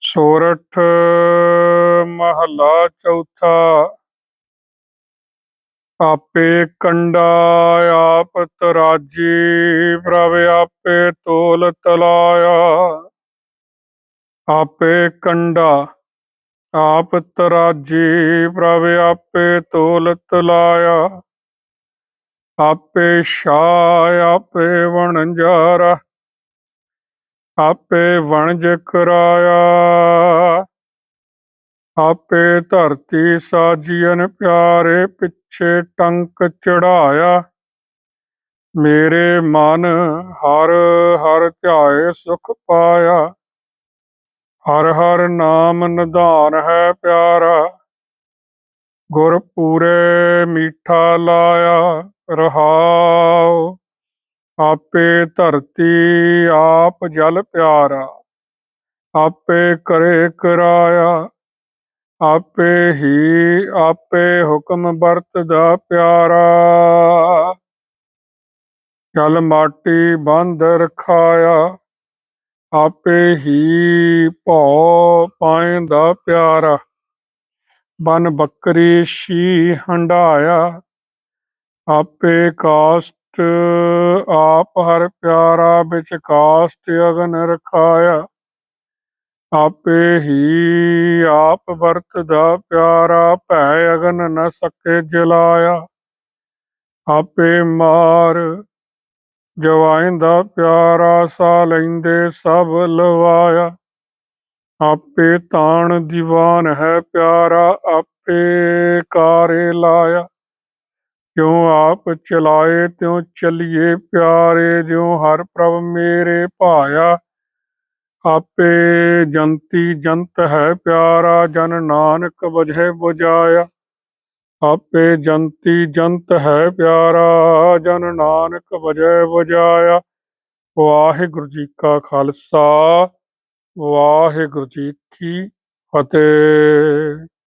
ਸੋਰਠ ਮਹੱਲਾ ਚੌਥਾ। ਆਪੇ ਕੰਡਾ ਆਪ ਤਰਾਜੀ ਪ੍ਰਭ ਆਪੇ ਤੋਲ ਤਲਾਇਆ। ਆਪੇ ਕੰਡਾ ਆਪ ਤਰਾਜੀ ਪ੍ਰਭ ਆਪੇ ਤੋਲ ਤਲਾਇਆ। ਆਪੇ ਛਾਇ ਆਪੇ ਵਣਜਾਰਾ ਆਪੇ ਵਣਜ ਕਰਾਇਆ। ਆਪੇ ਧਰਤੀ ਸਾਜੀਨ ਪਿਆਰੇ ਪਿੱਛੇ ਟੰਕ ਚੜਾਇਆ। ਮੇਰੇ ਮਨ ਹਰ ਹਰ ਧਿਆਏ ਸੁਖ ਪਾਇਆ। ਹਰ ਹਰ ਨਾਮ ਨਿਧਾਨ ਹੈ ਪਿਆਰਾ। ਗੁਰ ਪੂਰੇ ਮੀਠਾ ਲਾਇਆ। ਰਹਾਉ ਆਪੇ ਧਰਤੀ ਆਪ ਜਲ ਪਿਆਰਾ, ਆਪੇ ਕਰੇ ਕਰਾਇਆ, ਆਪੇ ਹੀ ਆਪੇ ਹੁਕਮ ਵਰਤਦਾ ਪਿਆਰਾ। ਜਲ ਮਾਟੀ ਬੰਦ ਰਖਾਇਆ, ਆਪੇ ਹੀ ਭਉ ਪਾਇਂਦਾ ਪਿਆਰਾ। ਬਨ ਬੱਕਰੀ ਸ਼ੀ ਹੰਡਾਇਆ, ਆਪੇ ਕਾਸਟ ਆਪ ਹਰ ਪਿਆਰਾ ਵਿੱਚ ਕਾਸਟ ਅਗਨ ਰਖਾਇਆ। ਆਪੇ ਹੀ ਆਪ ਵਰਤਦਾ ਪਿਆਰਾ ਭੈ ਅਗਨ ਨ ਸਕੇ ਜਲਾਇਆ। ਆਪੇ ਮਾਰ ਜਵਾਇਂਦਾ ਪਿਆਰਾ ਸਾ ਲੈਂਦੇ ਸਭ ਲਵਾਇਆ। ਆਪੇ ਤਾਣ ਦੀਵਾਨ ਹੈ ਪਿਆਰਾ, ਆਪੇ ਕਾਰੇ ਲਾਇਆ। ਕਿਉ ਆਪ ਚਲਾਏ ਤਿਉ ਚੱਲੀਏ ਪਿਆਰੇ, ਜਿਉ ਹਰ ਪ੍ਰਭ ਮੇਰੇ ਭਾਇਆ। ਆਪੇ ਜੰਤੀ ਜੰਤ ਹੈ ਪਿਆਰਾ, ਜਨ ਨਾਨਕ ਬੁਝੇ ਬੁਝਾਇਆ ਆਪੇ ਜੰਤੀ ਜੰਤ ਹੈ ਪਿਆਰਾ, ਜਨ ਨਾਨਕ ਬੁਝੇ ਵਜਾਇਆ। ਵਾਹਿਗੁਰੂ ਜੀ ਕਾ ਖਾਲਸਾ, ਵਾਹਿਗੁਰੂ ਜੀ ਕੀ ਫਤਿਹ।